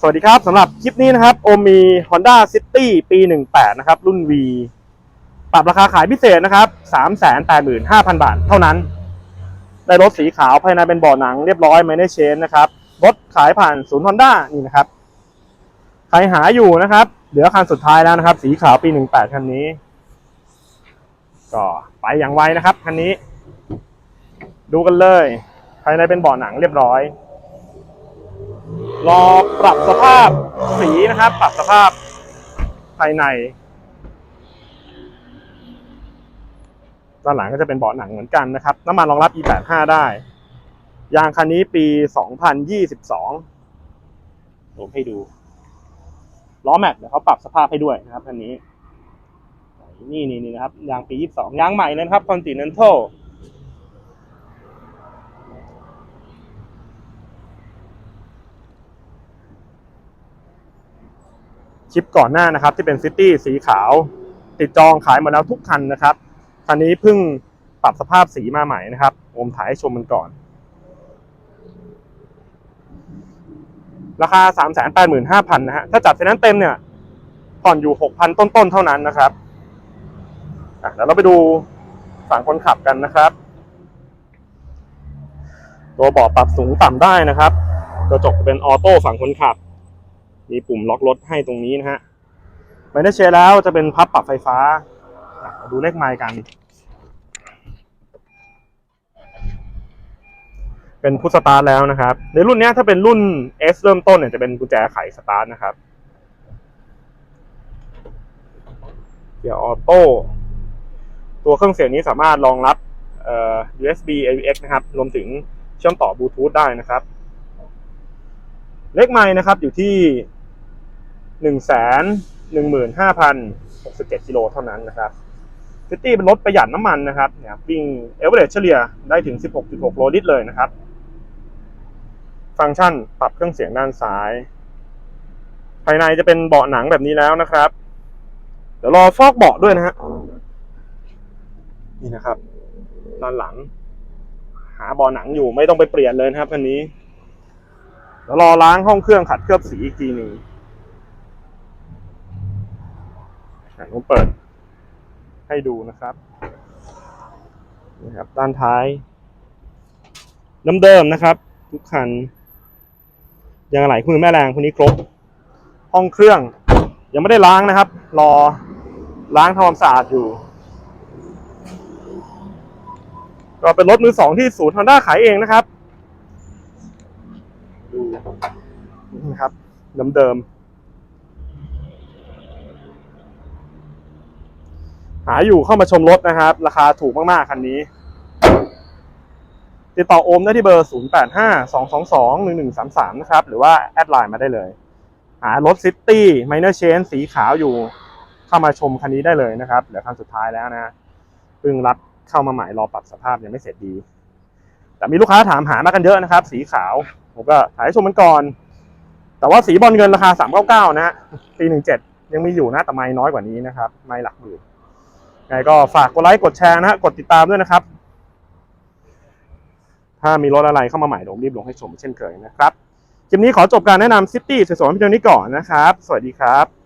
สวัสดีครับสำหรับคลิปนี้นะครับ โอมมี Honda City ปี 18 นะครับ รุ่น V ปรับราคาขายพิเศษนะครับ 385,000 บาทเท่านั้น ได้รถสีขาวภายในเป็นเบาะหนังเรียบร้อยไม่ได้เชนนะครับ รถขายผ่านศูนย์ Honda นี่นะครับ ใครหาอยู่นะครับ เหลือคันสุดท้ายแล้วนะครับ สีขาวปี 18 คันนี้ ก็ไปอย่างไวนะครับคันนี้ ดูกันเลย ภายในเป็นเบาะหนังเรียบร้อย รอปรับสภาพสีนะครับ ปรับสภาพภายใน ด้านหลังก็จะเป็นเบาะหนังเหมือนกันนะครับ น้ำมันรองรับ E85 ได้ ยางคันนี้ปี 2022ผมให้ดู ล้อแม็กเดี๋ยวเขาปรับสภาพให้ด้วยนะครับคันนี้ นี่นี่นะครับ ยางปี 22 ยางใหม่เลยครับ Continental ลิปก่อนหน้านะครับ ที่เป็นซิตี้สีขาว ติดจองขายหมดแล้วทุกคันนะครับคันนี้เพิ่งปรับสภาพสีมาใหม่นะครับโอมถ่ายให้ชมมันก่อน ราคา 3 8 5 0 0 0นะฮะถ้าจัดไฟแนนซ์เต็มเนี่ยผ่อนอยู่ 6,000 ต้นๆ เท่านั้นนะครับอะเดี๋ยวเราไปดูฝั่งคนขับกันนะครับ ตัวเบาะปรับสูงต่ำได้นะครับ กระจกเป็นออโต้ฝั่งคนขับ มีปุ่มล็อกรถให้ตรงนี้นะฮะไม่ได้เชยร์แล้วจะเป็นพับปรับไฟฟ้า ดูเลขไมล์กัน เป็นพุทสตาร์ทแล้วนะครับ ในรุ่นนี้ถ้าเป็นรุ่น S เริ่มต้นเนี่ยจะเป็นกุญแจไขสตาร์ทนะครับเกียร์ออโต้ตัวเครื่องเสียงนี้สามารถรองรับเอ่อ USB AUX นะครับ รวมถึงเชื่อมต่อบลูทูธได้นะครับ เลขไมล์นะครับอยู่ที่ หนึ่งแสนหนึ่งหมื่นห้าพันหกสิบเจ็ดกิโลเท่านั้นนะครับซิตี้เป็นรถประหยัดน้ำมันนะครับเนี่ยวิ่งเอเวอเรจเฉลี่ยได้ถึง 16.6 โลลิตรเลยนะครับ ฟังก์ชันปรับเครื่องเสียงด้านซ้าย ภายในจะเป็นเบาะหนังแบบนี้แล้วนะครับ เดี๋ยวรอฟอกเบาะด้วยนะฮะนี่นะครับด้านหลัง หาเบาะหนังอยู่ไม่ต้องไปเปลี่ยนเลยนะครับคันนี้เดี๋ยวรอล้างห้องเครื่องขัดเคลือบสีอีกทีหนึ่งอะ ผมเปิดให้ดูนะครับนี่ครับ ด้านท้ายน้ำเดิมนะครับ ทุกคันยางไหลคุณแม่แรงคนนี้ครบ ห้องเครื่อง ยังไม่ได้ล้างนะครับ รอล้างทำความสะอาดอยู่ ก็เป็นรถมือสองที่ศูนย์ฮอนด้าขายเองนะครับ ดูนะครับเดิมๆ หาอยู่เข้ามาชมรถนะครับ ราคาถูกมากๆ คันนี้ ติดต่อโอมได้ที่เบอร์ 0852221133 นะครับ หรือว่าแอดไลน์มาได้เลย หารถซิตี้ไมเนอร์เชนสีขาวอยู่เข้ามาชมคันนี้ได้เลยนะครับ เหลือคันสุดท้ายแล้วนะเพิ่งรับเข้ามาใหม่รอปรับสภาพยังไม่เสร็จดี แต่มีลูกค้าถามหามากันเยอะนะครับ สีขาวผมก็ถ่ายให้ชมมันก่อน แต่ว่าสีบอลเงินราคา 399 นะฮะปี17 ยังมีอยู่นะแต่ไม่น้อยกว่านี้นะครับ ไม่หลักหมื่น ไงก็ฝากกดไลค์กดแชร์นะฮะกดติดตามด้วยนะครับ ถ้ามีรถอะไรเข้ามาใหม่ผมรีบลงให้ชมเช่นเคยนะครับคลิปนี้ขอจบการแนะนำซิตี้สวยๆเพียงเท่านี้ก่อนนะครับ สวัสดีครับ